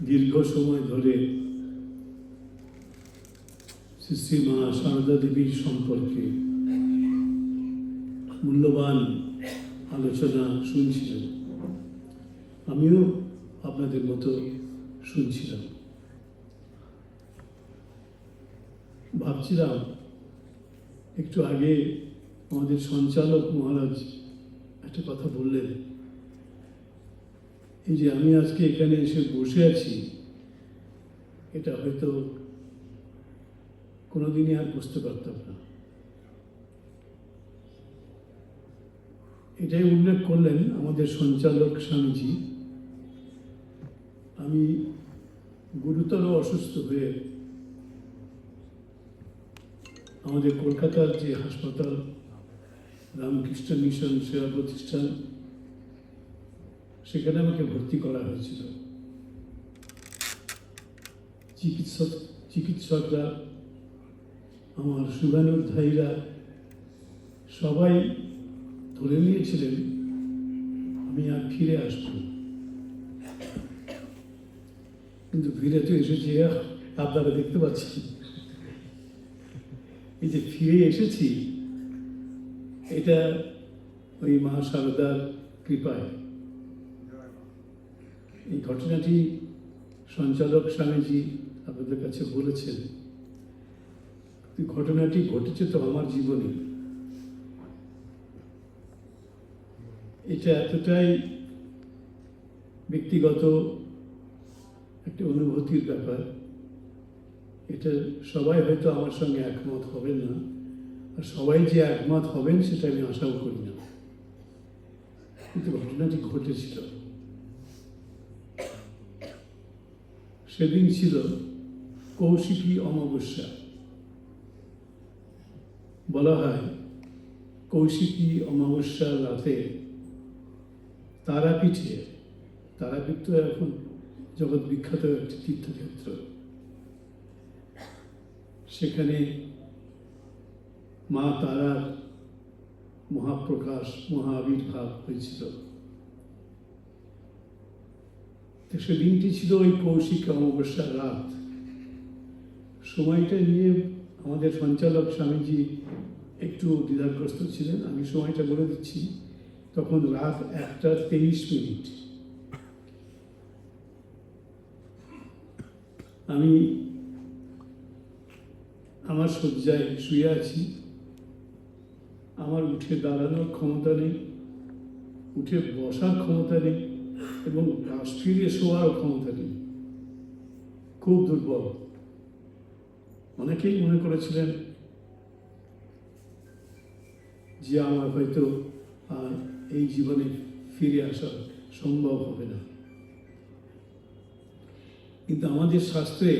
দীর্ঘ সময় ধরে শ্রী শ্রী মা সারদা দেবীর সম্পর্কে মূল্যবান আলোচনা শুনছিলেন আমিও আপনাদের মতো শুনছিলাম। ভাবছিলাম, একটু আগে আমাদের সঞ্চালক মহারাজ একটা কথা বললেন। এই যে আমি আজকে এখানে এসে বসে আছি, এটা হয়তো কোনোদিনই আর বুঝতে পারতাম না। এটাই উল্লেখ করলেন আমাদের সঞ্চালক স্বামীজি। আমি গুরুতর অসুস্থ হয়ে আমাদের কলকাতার যে হাসপাতাল, রামকৃষ্ণ মিশন সেবা প্রতিষ্ঠান সেখানে আমাকে ভর্তি করা হয়েছিল। চিকিৎসক, চিকিৎসকরা, আমার শুভানুধ্যায়ীরা সবাই ধরে নিয়েছিলেন, আমি আর ফিরে আসব কিন্তু ফিরে তো এসেছি আপনারা দেখতে পাচ্ছি এই যে ফিরে এসেছি, এটা ওই মা শারদার কৃপায়। এই ঘটনাটি সঞ্চালক স্বামীজি আপনাদের কাছে বলেছেন। ঘটনাটি ঘটেছে তো আমার জীবনে। এটা এতটাই ব্যক্তিগত একটা অনুভূতির ব্যাপার। এটা সবাই হয়তো আমার সঙ্গে একমত হবেন না। আর সবাই যে একমত হবেন, সেটা আমি আশাও করি না। কিন্তু ঘটনাটি ঘটেছিল। সেদিন ছিল কৌশিকী অমাবস্যা। বলা হয়, কৌশিকী অমাবস্যার রাতে তারাপীঠে, তারাপীঠ তো এখন জগৎ বিখ্যাত একটি তীর্থক্ষেত্র, সেখানে মা তারার মহাপ্রকাশ মহা আবির্ভাব হয়েছিল তো সেদিনটি ছিল ওই কৌশিক অমাবস্যার রাত। সময়টা নিয়ে আমাদের সঞ্চালক স্বামীজি একটু দ্বিধাগ্রস্ত ছিলেন। আমি সময়টা বলে দিচ্ছি। তখন রাত একটা তেইশ মিনিট। আমি আমার শয্যায় শুয়ে আছি। আমার উঠে দাঁড়ানোর ক্ষমতা নেই। উঠে বসার ক্ষমতা নেই। এবং ফিরিয়ে শোয়ারও ক্ষমতা নেই খুব দুর্বল। অনেকেই মনে করেছিলেন যে আমার হয়তো আর এই জীবনে ফিরে আসা সম্ভব হবে না। কিন্তু আমাদের শাস্ত্রে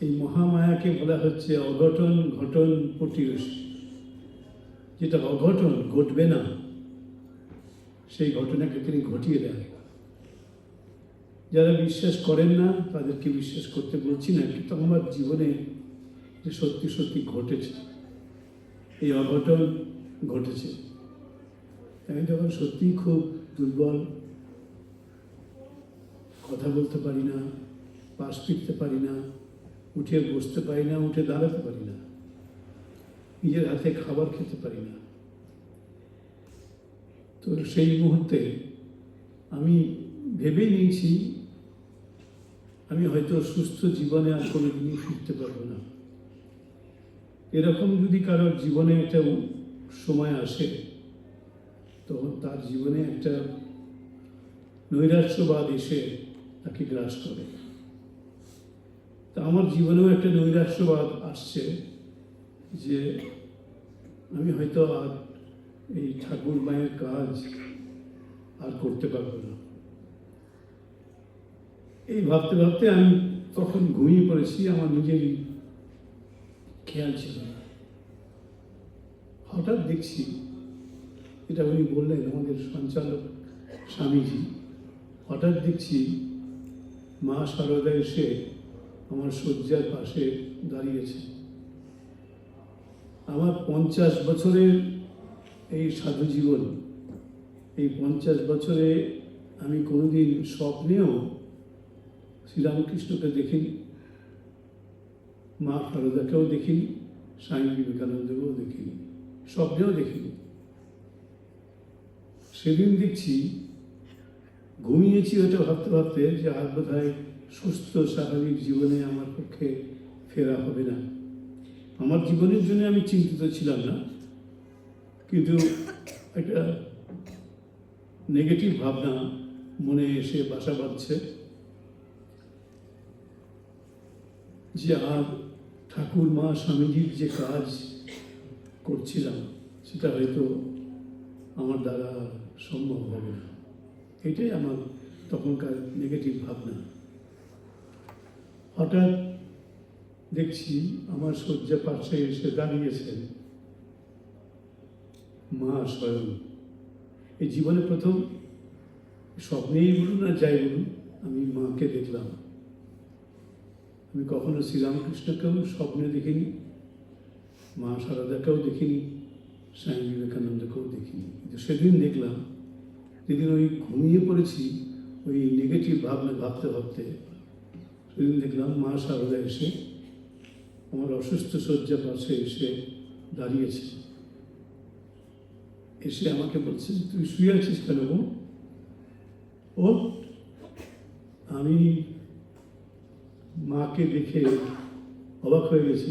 এই মহামায়াকে বলা হচ্ছে অঘটন, ঘটন পটিয়স যেটা অঘটন ঘটবে না। সেই ঘটনাকে তিনি ঘটিয়ে দেন। যারা বিশ্বাস করেন না, তাদেরকে বিশ্বাস করতে বলছি না, কিন্তু আমার জীবনে যে সত্যি সত্যি ঘটেছে, এই অঘটন ঘটেছে। আমি তখন সত্যিই খুব দুর্বল, কথা বলতে পারি না, পাশ ফিরতে পারি না, উঠে বসতে পারি না, উঠে দাঁড়াতে পারি না, নিজের হাতে খাবার খেতে পারি না তো সেই মুহূর্তে আমি ভেবে নিয়েছি, আমি হয়তো সুস্থ জীবনে আর কোনো দিনই ফিরতে পারব না। এরকম যদি কারোর জীবনে একটা সময় আসে, তখন তার জীবনে একটা নৈরাশ্যবাদ এসে তাকে গ্রাস করে। তা আমার জীবনেও একটা নৈরাশ্যবাদ আসছে যে আমি হয়তো আর এই ঠাকুর মায়ের কাজ আর করতে পারব না। এই ভাবতে ভাবতে আমি তখন ঘুমিয়ে পড়েছি, আমার নিজেরই খেয়াল ছিল না। হঠাৎ দেখছি, এটা উনি বললেন, আমাদের সঞ্চালক স্বামীজি, হঠাৎ দেখছি মা সারদা এসে আমার শয্যার পাশে দাঁড়িয়েছে। আমার পঞ্চাশ বছরের এই সাধু জীবন এই পঞ্চাশ বছরে আমি কোনোদিন স্বপ্নেও শ্রীরামকৃষ্ণকে দেখিনি, মা শারদাকেও দেখিনি, স্বামী বিবেকানন্দকেও দেখিনি, স্বপ্নেও দেখিনি। সেদিন দেখছি, ঘুমিয়েছি ওটা ভাবতে ভাবতে যে আর বোধ হয় সুস্থ স্বাভাবিক জীবনে আমার পক্ষে ফেরা হবে না। আমার জীবনের জন্য আমি চিন্তিত ছিলাম না। কিন্তু একটা নেগেটিভ ভাবনা মনে এসে বাসা বাঁধছে যে আর ঠাকুর মা স্বামীজির যে কাজ করছিলাম, সেটা হয়তো আমার দ্বারা সম্ভব হবে না। এটাই আমার তখনকার নেগেটিভ ভাবনা। হঠাৎ দেখছি আমার শয্যা পাশে এসে দাঁড়িয়েছেন মা স্বয়ং এই জীবনে প্রথম স্বপ্নেই বলুন আর যাই বলুন, আমি মাকে দেখলাম। আমি কখনো শ্রীরামকৃষ্ণকেও স্বপ্নে দেখিনি, মা সারদাকেও দেখিনি, স্বামী বিবেকানন্দকেও দেখিনি। কিন্তু সেদিন দেখলাম, যেদিন ওই ঘুমিয়ে পড়েছি, ওই নেগেটিভ ভাবনা ভাবতে ভাবতে, সেদিন দেখলাম মা সারদা এসে আমার অসুস্থ শয্যা পাশে এসে দাঁড়িয়েছে। এসে আমাকে বলছে যে তুই শুয়ে আছিস কেন ও আমি মাকে দেখে অবাক হয়ে গেছি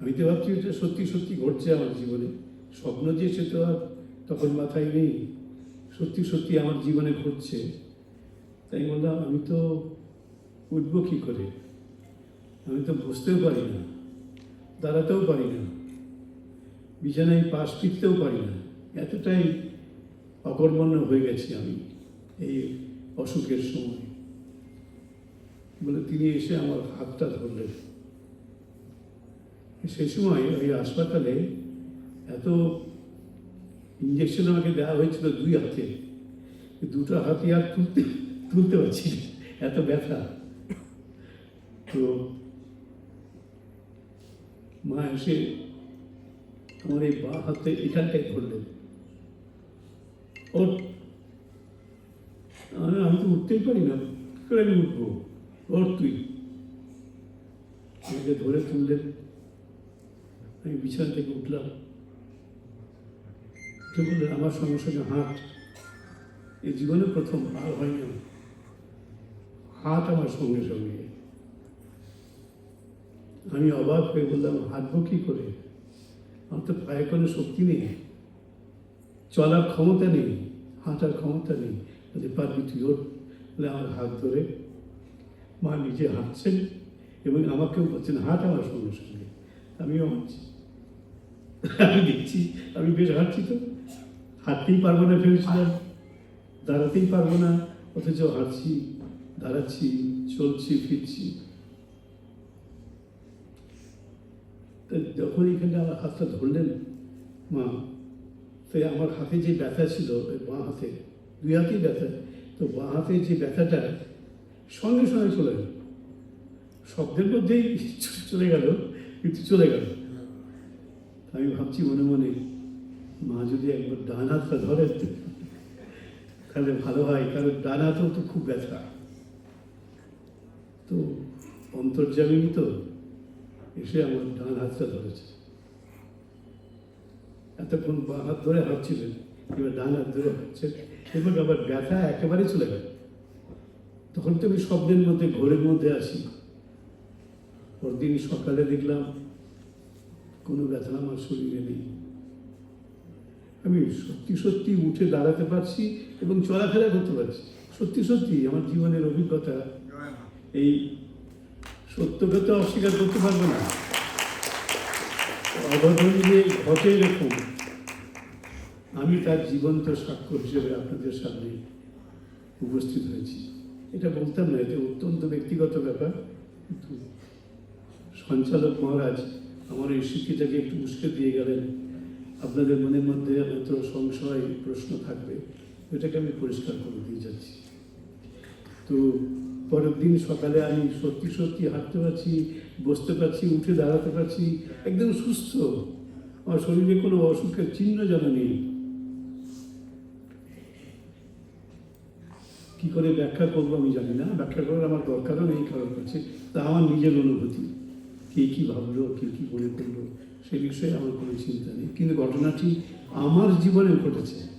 আমি তো ভাবছি এটা সত্যি সত্যি ঘটছে আমার জীবনে স্বপ্ন যে সে তো আর তখন মাথায় নেই সত্যি সত্যি আমার জীবনে ঘটছে তাই বললাম আমি তো উঠবো কী করে আমি তো বসতেও পারি না দাঁড়াতেও পারি না বিছানায় পাশ ফিরতেও পারি না এতটাই অকর্মণ্য হয়ে গেছি আমি এই অসুখের সময়। বলে তিনি এসে আমার হাতটা ধরলেন। সেই সময় ওই হাসপাতালে এত ইঞ্জেকশন আমাকে দেওয়া হয়েছিল দুই হাতে। দুটো হাতে আর তুলতে তুলতে পারছি এত ব্যথা। তো মা এসে আমার এই বা হাতে এখানটায় ধরলেন। আমি তো উঠতেই পারি না। করে আমি উঠবো? ওর তুই। আমাকে ধরে তুললেন আমি বিছানা থেকে উঠলাম। তো বললেন আমার সঙ্গে সঙ্গে হাট এই জীবনে প্রথম আর হয়নি আমার। হাট আমার সঙ্গে সঙ্গে। আমি অবাক হয়ে বললাম, হাঁটবো কি করে? আমার তো পায়ে কোনো শক্তি নেই। চলার ক্ষমতা নেই, হাঁটার ক্ষমতা নেই। বলে পারবি তুই ওর বলে আমার হাত ধরে। মা নিজে হাঁটছেন এবং আমাকেও বলছেন, হাঁট আমার সঙ্গে সঙ্গে। আমিও হাঁটছি। আমি দেখছি, আমি বেশ হাঁটছি তো। হাঁটতেই পারব না ভেবেছিলাম। দাঁড়াতেই পারব না, অথচ হাঁটছি, দাঁড়াচ্ছি, চলছি, ফিরছি। যখন এখানে আমার হাতটা ধরলেন, মা তাই আমার হাতে যে ব্যথা ছিল বাঁ হাতে, দুই হাতেই ব্যথা। তো বাঁ হাতে যে ব্যথাটা সঙ্গে সঙ্গে চলে গেল। শব্দের মধ্যেই চলে গেল, কিন্তু চলে গেল। আমি ভাবছি মনে মনে, মা যদি একবার ডান হাতটা ধরে তাহলে ভালো হয়, কারণ ডান হাতেও তো খুব ব্যথা। তো অন্তর্জামিনী তো এসে আমার ডান হাতটা ধরেছে। এতক্ষণ বাঁ হাত ধরে হাঁটছিলেন এবার ডান হাত ধরে হাঁটছেন এবং আবার ব্যথা একেবারে চলে গেল। তখন তো আমি শব্দের মধ্যে, ঘোরের মধ্যে আসি। পরদিন সকালে দেখলাম, কোনো ব্যথা আমার শরীরে নেই। আমি সত্যি সত্যি উঠে দাঁড়াতে পারছি এবং চলাফেরা করতে পারছি। সত্যি সত্যি আমার জীবনের অভিজ্ঞতা, এই সত্যকে তো অস্বীকার করতে পারব না। অঘটনলে ঘটে এরকম আমি তার জীবন্ত সাক্ষ্য হিসেবে আপনাদের সামনে উপস্থিত হয়েছি। এটা বলতাম না, এটা অত্যন্ত ব্যক্তিগত ব্যাপার। কিন্তু সঞ্চালক মহারাজ আমার এই শিক্ষিতাকে একটু উস্কে দিয়ে গেলেন। আপনাদের মনের মধ্যে এত সংশয়, প্রশ্ন থাকবে এটাকে আমি পরিষ্কার করে দিয়ে যাচ্ছি। তো পরের দিন সকালে আমি সত্যি সত্যি হাঁটতে পারছি, বসতে পারছি, উঠে দাঁড়াতে পারছি, একদম সুস্থ। আমার শরীরে কোনো অসুখের চিহ্ন যেন নেই। কি করে ব্যাখ্যা করব আমি জানি না, ব্যাখ্যা করার আমার দরকারও নেই কারোর কাছে তা আমার নিজের অনুভূতি। কে কী ভাবলো, কে কী মনে করল, সে বিষয়ে আমার কোনো চিন্তা নেই। কিন্তু ঘটনাটি আমার জীবনে ঘটেছে।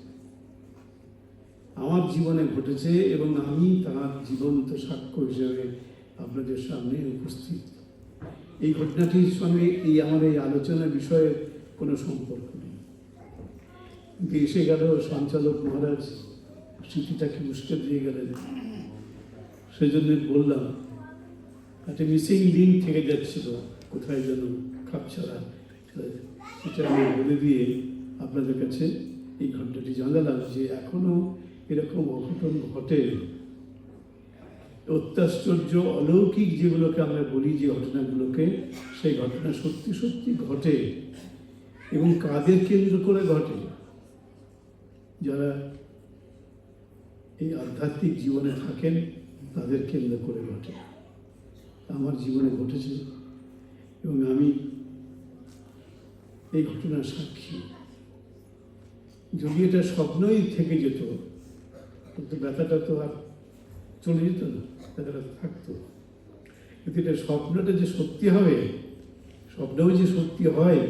আমার জীবনে ঘটেছে এবং আমি তার জীবন্ত সাক্ষ্য হিসেবে আপনাদের সামনে উপস্থিত। এই ঘটনাটির সঙ্গে এই আমার এই আলোচনার বিষয়ে কোনো সম্পর্ক নেই। কিন্তু এসে গেল সঞ্চালক মহারাজ স্মৃতিটাকে উস্কে দিয়ে গেলেন। সেজন্য বললাম, একটা মিসিং লিঙ্ক থেকে যাচ্ছিল, কোথায় যেন খাপছাড়া। সেটা আমি বলে দিয়ে আপনাদের কাছে এই ঘটনাটি জানালাম যে এখনও এরকম অঘটন ঘটে। অত্যাশ্চর্য, অলৌকিক যেগুলোকে আমরা বলি যে ঘটনাগুলোকে, সেই ঘটনা সত্যি সত্যি ঘটে এবং কাদের কেন্দ্র করে ঘটে? যারা এই আধ্যাত্মিক জীবনে থাকেন, তাদের কেন্দ্র করে ঘটে। আমার জীবনে ঘটেছে এবং আমি এই ঘটনার সাক্ষী। যদি এটা স্বপ্নই থেকে যেত কিন্তু ব্যথাটা তো আর চলে যেত না, ব্যথাটা থাকতো। কিন্তু এটা স্বপ্নটা যে সত্যি হবে, স্বপ্নও যে সত্যি হয়,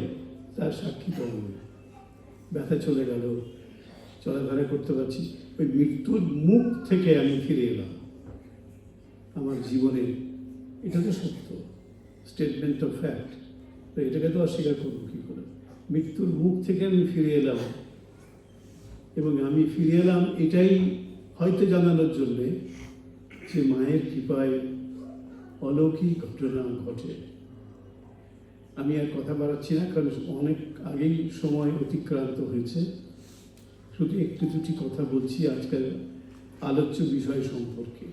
তার সাক্ষী আমি। ব্যথা চলে গেল, চলাফেরা করতে পারছি, ওই মৃত্যুর মুখ থেকে আমি ফিরে এলাম। আমার জীবনে এটা তো সত্য স্টেটমেন্ট অফ ফ্যাক্ট তো এটাকে তো অস্বীকার করব কী করে? মৃত্যুর মুখ থেকে আমি ফিরে এলাম। এবং আমি ফিরে এলাম, এটাই হয়তো জানানোর জন্যে যে মায়ের কৃপায় অলৌকিক ঘটনা ঘটে। আমি আর কথা বাড়াচ্ছি না, কারণ অনেক আগেই সময় অতিক্রান্ত হয়েছে। শুধু একটু দুটি কথা বলছি আজকাল আলোচ্য বিষয় সম্পর্কে।